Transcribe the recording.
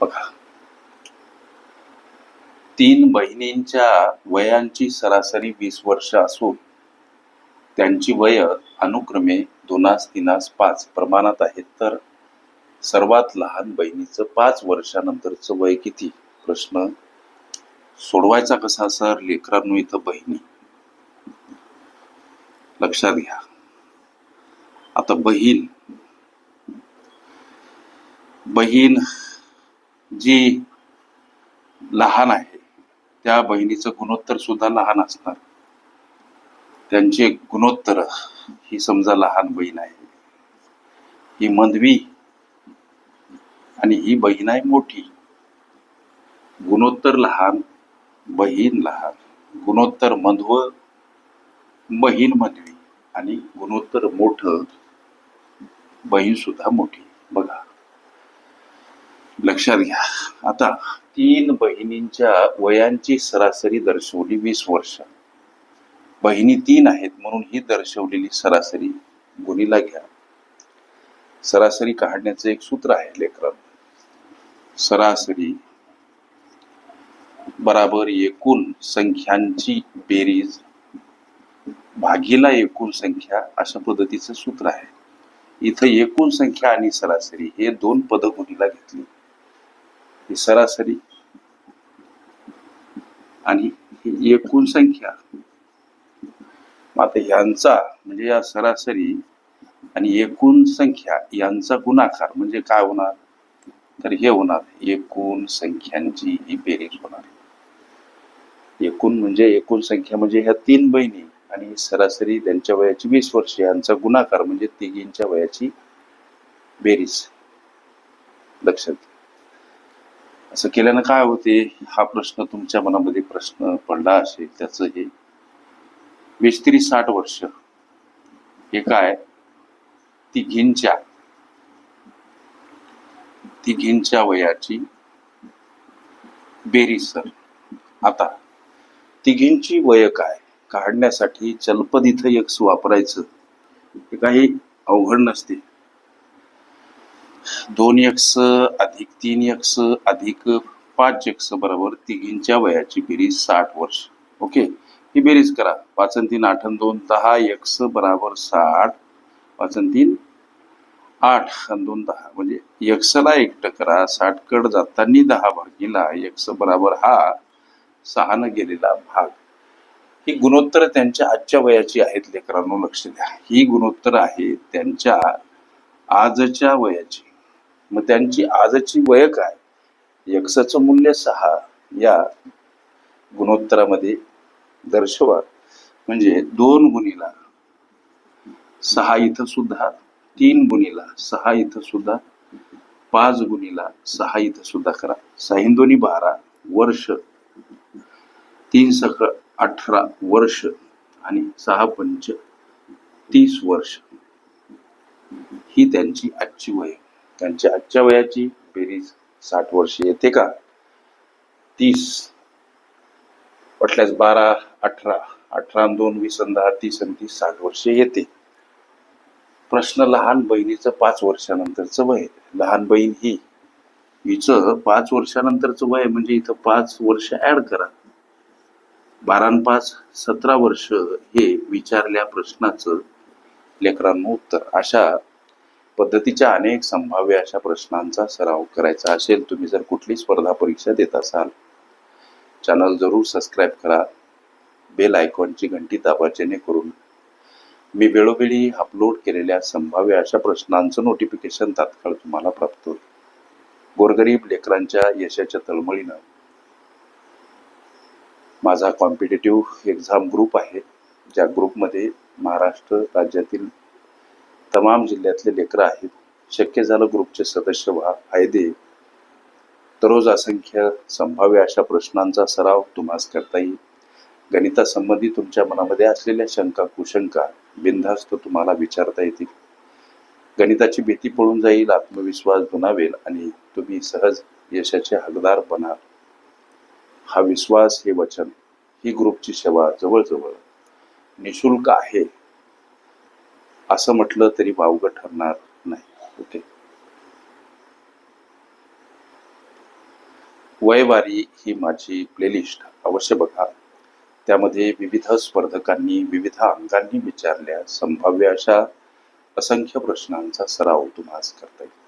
बघा. तीन बहिणींच्या वयांची सरासरी वीस वर्ष असून त्यांची वय अनुक्रमे दोनास तीनास पाच प्रमाणात आहेत. तर सर्वात लहान बहिणीचं पाच वर्षानंतरचं वय किती? प्रश्न सोडवायचा कसा सर? लेकरांनो इथं बहिणी. लक्षात घ्या. आता बहीण. बहीण जी लहान आहे त्या बहिणीचं गुणोत्तर सुद्धा लहान असणार. त्यांचे गुणोत्तर ही समजा लहान बहीण आहे. ही मंदवी आणि ही बहीण आहे मोठी. गुणोत्तर लहान बहीण लहान. गुणोत्तर मधव बहीण मधवी आणि गुणोत्तर मोठं बहीण सुद्धा मोठी. लक्षात घ्या. आता तीन बहिणींच्या वयांची सरासरी दर्शवली वीस वर्ष. बहिणी तीन आहेत म्हणून ही दर्शवलेली सरासरी गुणीला घ्या. सरासरी काढण्याचं एक सूत्र आहे लेखन सरासरी बराबर एकूण संख्यांची बेरीज भागीला एकूण संख्या अशा पद्धतीचं सूत्र आहे. इथं एकूण संख्या आणि सरासरी हे दोन पद गुणीला घेतली. ही सरासरी आणि ही एकूण संख्या. मग आता ह्यांचा म्हणजे या सरासरी आणि एकूण संख्या यांचा गुणाकार म्हणजे काय होणार? तर हे होणार. एकूण संख्यांची ही बेरीज होणार. एकूण म्हणजे एकूण संख्या म्हणजे ह्या तीन बहिणी आणि सरासरी त्यांच्या वयाची वीस वर्ष. यांचा गुणाकार म्हणजे तिघींच्या वयाची बेरीज. लक्षात घ्या. असं केल्यानं काय होते? हा प्रश्न तुमच्या मनामध्ये प्रश्न पडला असेल त्याचं हे. वीस तरी साठ वर्ष. हे काय? तिघींच्या. तिघींच्या वयाची बेरीज सर. आता तिघींची वय काय? काढण्यासाठी चलपद इथं वापरायचं. हे काही अवघड नसते. दोन यक्ष अधिक तीन यक्ष अधिक पाच यक्ष बरोबर तिघींच्या वयाची बेरीज साठ वर्ष. ओके ही बेरीज करा. पाच आणि तीन आठ दोन दहा यक्स बराबर साठ. पाच आणि तीन आठ आणि दोन दहा. म्हणजे यक्सला एकटं करा. साठ कड जाताना दहा भागीला यक्स बराबर हा सहानं गेलेला भाग. ही गुणोत्तर त्यांच्या आजच्या वयाची आहेत लेकरांनो लक्ष द्या. ही गुणोत्तर आहे त्यांच्या आजच्या वयाची. मग त्यांची आजची वय काय? यक्षाचं मूल्य सहा या गुणोत्तरामध्ये दर्शवा. म्हणजे दोन गुणीला सहा इथं सुद्धा तीन गुणीला सहा इथं सुद्धा पाच गुणीला सहा इथं सुद्धा करा. सहा बारा वर्ष. तीन सक अठरा वर्ष आणि सहा पंच तीस वर्ष. ही त्यांची आजची वय. त्यांच्या आजच्या वयाची बेरीज साठ वर्ष येते का? तीस. वाटल्यास बारा अठरा. अठरा दोन वीस दहा तीस आणि तीस साठ वर्ष येते. प्रश्न लहान बहिणीचं पाच वर्षानंतरचं वय. लहान बहीण ही. हिचं पाच वर्षानंतरचं वय म्हणजे इथं पाच वर्ष ऍड करा. बारा पाच सतरा वर्ष हे विचारल्या प्रश्नाचं लेकरांनो उत्तर. अशा पद्धतीच्या अनेक संभाव्य अशा प्रश्नांचा सराव करायचा असेल तुम्ही जर कुठली स्पर्धा परीक्षा देत असाल चॅनल जरूर सबस्क्राईब करा. बेल आयकॉनची घंटी दाबा जेणेकरून मी वेळोवेळी अपलोड केलेल्या संभाव्य अशा प्रश्नांचं नोटिफिकेशन तात्काळ तुम्हाला प्राप्त होईल. गोरगरीब लेकरांच्या यशाच्या तळमळीनं माझा कॉम्पिटेटिव्ह एक्झाम ग्रुप आहे. ज्या ग्रुपमध्ये महाराष्ट्र राज्यातील तमाम जिल्ह्यातले लेकरं आहेत. शक्य झालं ग्रुपचे सदस्य व्हा फायदे दररोज असंख्य संभाव्य अशा प्रश्नांचा सराव तुम्हास करता येईल. गणितासंबंधी तुमच्या मनामध्ये असलेल्या शंका कुशंका बिनधास्त तुम्हाला विचारता येतील. गणिताची भीती पळून जाईल आत्मविश्वास दुनावेल आणि तुम्ही सहज यशाचे हकदार बनाल हा विश्वास हे वचन ही ग्रुपची सेवा जवळजवळ निशुल्क आहे. असं म्हटलं तरी वावगं ठरणार नाही. ओके? वयवारी ही माझी प्लेलिस्ट अवश्य बघा. त्यामध्ये विविध स्पर्धकांनी विविध अंगांनी विचारल्या संभाव्य अशा असंख्य प्रश्नांचा सराव तुम्हाला करता येईल.